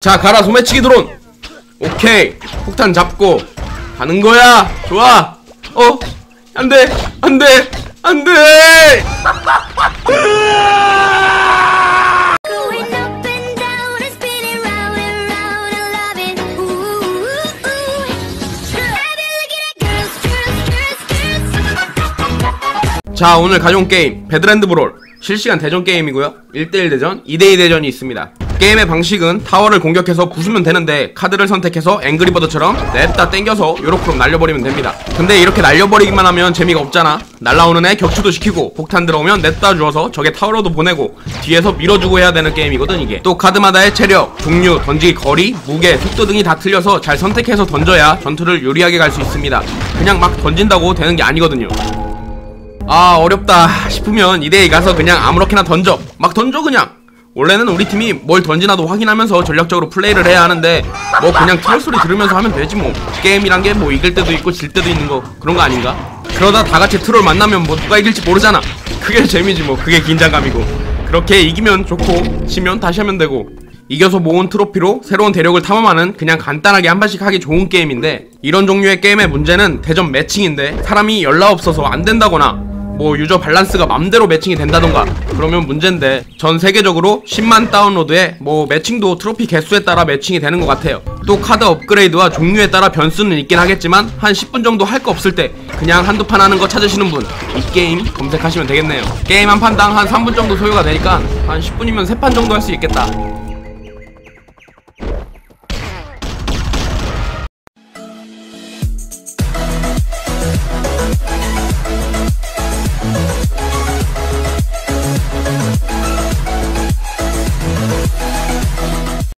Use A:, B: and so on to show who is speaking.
A: 자 가라 소매치기 드론 오케이 폭탄 잡고 가는 거야 좋아 어 안돼 안돼 안돼. 자 오늘 가져온 게임 배드랜드 브롤 실시간 대전 게임이고요 1대1 대전 2대2 대전이 있습니다 게임의 방식은 타워를 공격해서 부수면 되는데 카드를 선택해서 앵그리버드처럼 냈다 땡겨서 요렇게 날려버리면 됩니다. 근데 이렇게 날려버리기만 하면 재미가 없잖아. 날라오는 애 격추도 시키고 폭탄 들어오면 냈다 주어서 적의 타워로도 보내고 뒤에서 밀어주고 해야 되는 게임이거든 이게. 또 카드마다의 체력, 종류, 던지기 거리, 무게, 속도 등이 다 틀려서 잘 선택해서 던져야 전투를 유리하게 갈 수 있습니다. 그냥 막 던진다고 되는 게 아니거든요. 아 어렵다 싶으면 2대2 가서 그냥 아무렇게나 던져. 막 던져 그냥 원래는 우리 팀이 뭘 던지나도 확인하면서 전략적으로 플레이를 해야 하는데 뭐 그냥 트롤 소리 들으면서 하면 되지 뭐. 게임이란 게 뭐 이길 때도 있고 질 때도 있는 거 그런 거 아닌가? 그러다 다 같이 트롤 만나면 뭐 누가 이길지 모르잖아. 그게 재미지 뭐. 그게 긴장감이고. 그렇게 이기면 좋고 지면 다시 하면 되고. 이겨서 모은 트로피로 새로운 대력을 탐험하는 그냥 간단하게 한 번씩 하기 좋은 게임인데 이런 종류의 게임의 문제는 대전 매칭인데 사람이 연락 없어서 안 된다거나 뭐 유저 밸런스가 맘대로 매칭이 된다던가. 그러면 문제인데 전 세계적으로 10만 다운로드에 뭐 매칭도 트로피 개수에 따라 매칭이 되는 것 같아요. 또 카드 업그레이드와 종류에 따라 변수는 있긴 하겠지만 한 10분 정도 할 거 없을 때 그냥 한두 판 하는 거 찾으시는 분 이 게임 검색하시면 되겠네요. 게임 한 판당 한 3분 정도 소요가 되니까 한 10분이면 3판 정도 할 수 있겠다